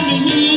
Camini.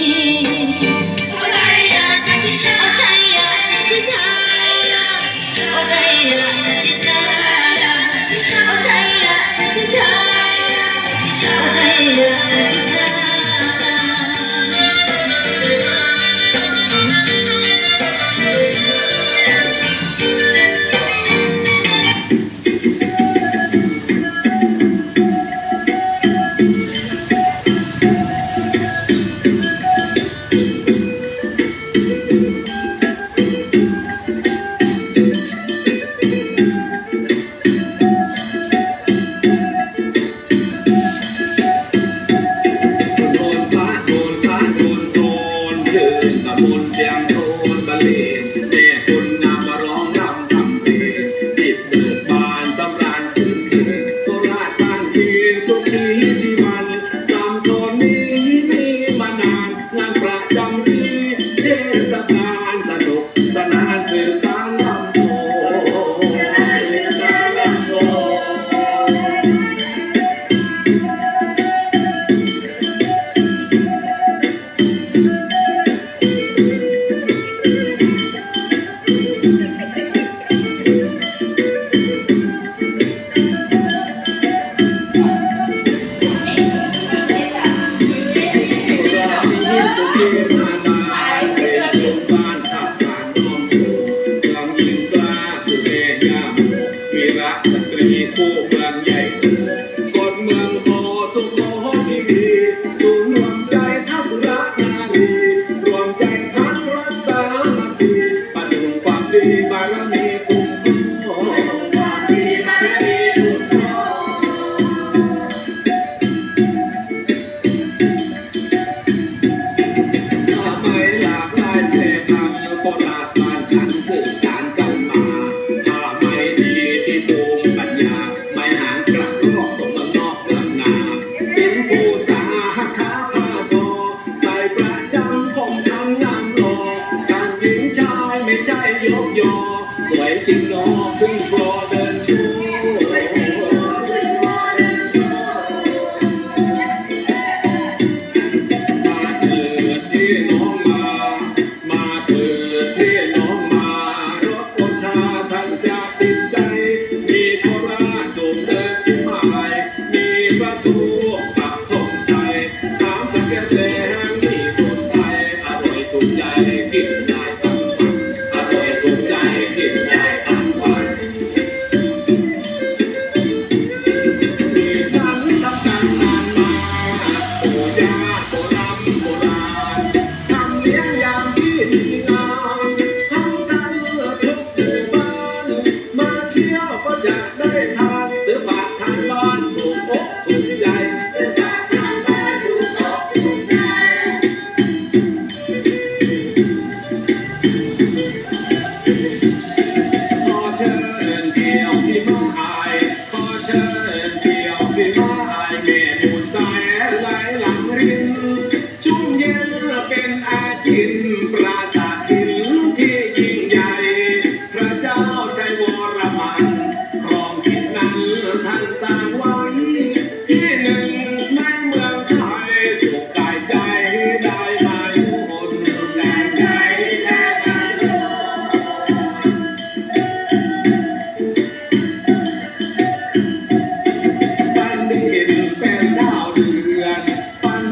สุเมฆาวีระตรีผู้เมืงใหญ่คนเมืองโพสุโขที่ดีสูงรวมใจทัาดีรวมใรักาดีระดุงความดีบารมีคุ้มงความดีบารมีคุ้มคทำไมหลากหลายแต่ทำโบราณาฉันสื่อ 为情浓 tính. Yeah.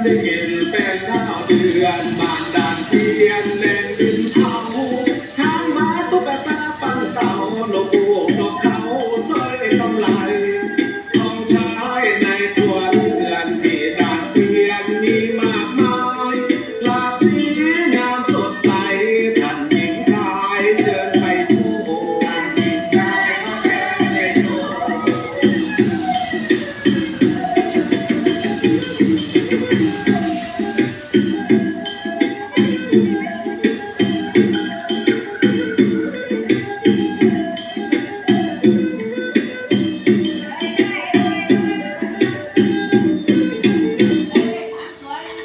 থেকে